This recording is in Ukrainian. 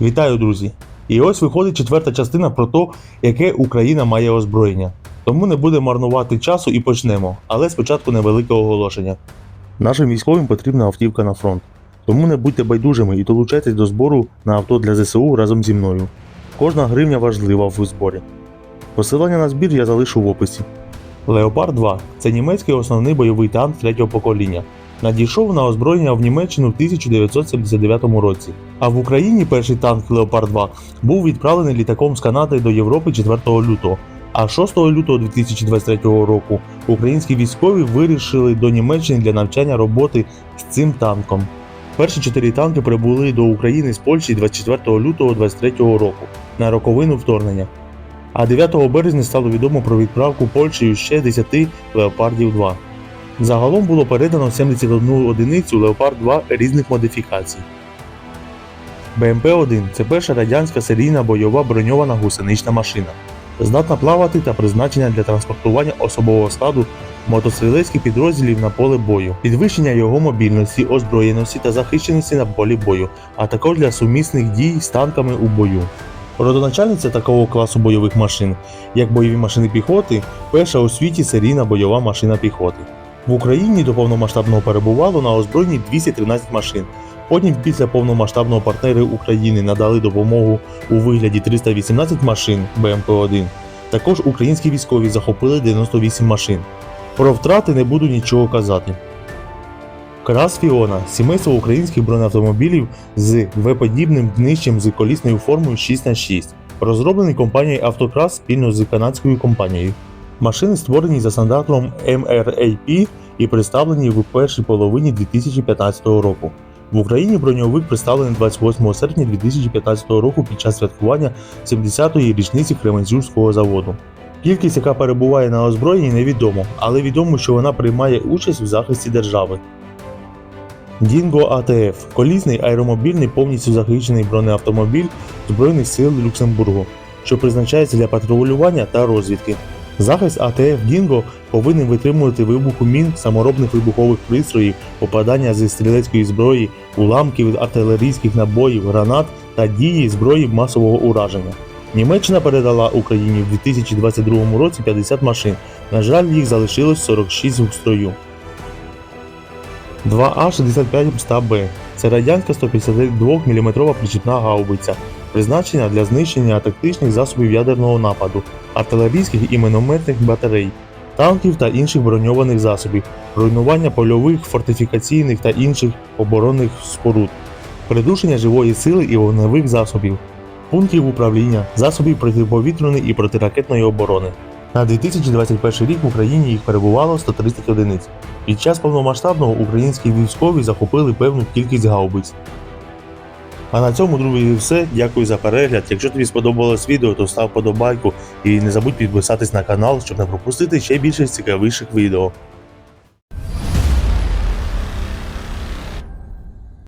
Вітаю, друзі! І ось виходить четверта частина про те, яке Україна має озброєння. Тому не будемо марнувати часу і почнемо. Але спочатку невелике оголошення. Нашим військовим потрібна автівка на фронт. Тому не будьте байдужими і долучайтесь до збору на авто для ЗСУ разом зі мною. Кожна гривня важлива в зборі. Посилання на збір я залишу в описі. Леопард 2 це німецький основний бойовий танк третього покоління. Надійшов на озброєння в Німеччину в 1979 році. А в Україні перший танк Леопард 2 був відправлений літаком з Канади до Європи 4 лютого. А 6 лютого 2023 року українські військові вирішили до Німеччини для навчання роботи з цим танком. Перші чотири танки прибули до України з Польщі 24 лютого 2023 року на роковину вторгнення. А 9 березня стало відомо про відправку Польщею ще 10 Леопардів 2. Загалом було передано 71 одиницю Леопард 2 різних модифікацій. БМП-1 це перша радянська серійна бойова броньована гусенична машина. Здатна плавати та призначена для транспортування особового складу мотострілецьких підрозділів на поле бою, підвищення його мобільності, озброєності та захищеності на полі бою, а також для сумісних дій з танками у бою. Родоначальниця такого класу бойових машин, як бойові машини піхоти, перша у світі серійна бойова машина піхоти. В Україні до повномасштабного перебувало на озброєнні 213 машин. Потім після повномасштабного партнери України надали допомогу у вигляді 318 машин БМП-1. Також українські військові захопили 98 машин. Про втрати не буду нічого казати. Крас Фіона сімейство українських бронеавтомобілів з В-подібним днищем з колісною формою 6х6, розроблений компанією Автокрас спільно з канадською компанією. Машини створені за стандартом MRAP і представлені в першій половині 2015 року. В Україні броньовик представлений 28 серпня 2015 року під час святкування 70-ї річниці Кременчуцького заводу. Кількість, яка перебуває на озброєнні, невідомо, але відомо, що вона приймає участь у захисті держави. Дінго АТФ колісний аеромобільний повністю захищений бронеавтомобіль Збройних сил Люксембургу, що призначається для патрулювання та розвідки. Захист АТФ Дінго повинен витримувати вибуху мін, саморобних вибухових пристроїв, попадання зі стрілецької зброї, уламків артилерійських набоїв, гранат та дії зброї масового ураження. Німеччина передала Україні в 2022 році 50 машин. На жаль, їх залишилось 46 в строю. 2А65 МСТА-Б це радянська 152 мм причіпна гаубиця, призначена для знищення тактичних засобів ядерного нападу, артилерійських і мінометних батарей, танків та інших броньованих засобів, руйнування польових, фортифікаційних та інших оборонних споруд, придушення живої сили і вогневих засобів, пунктів управління, засобів протиповітряної і протиракетної оборони. На 2021 рік в Україні їх перебувало 130 одиниць. Під час повномасштабного українські військові захопили певну кількість гаубиць. А на цьому, друзі, все. Дякую за перегляд. Якщо тобі сподобалось відео, то став подобайку і не забудь підписатись на канал, щоб не пропустити ще більше цікавіших відео.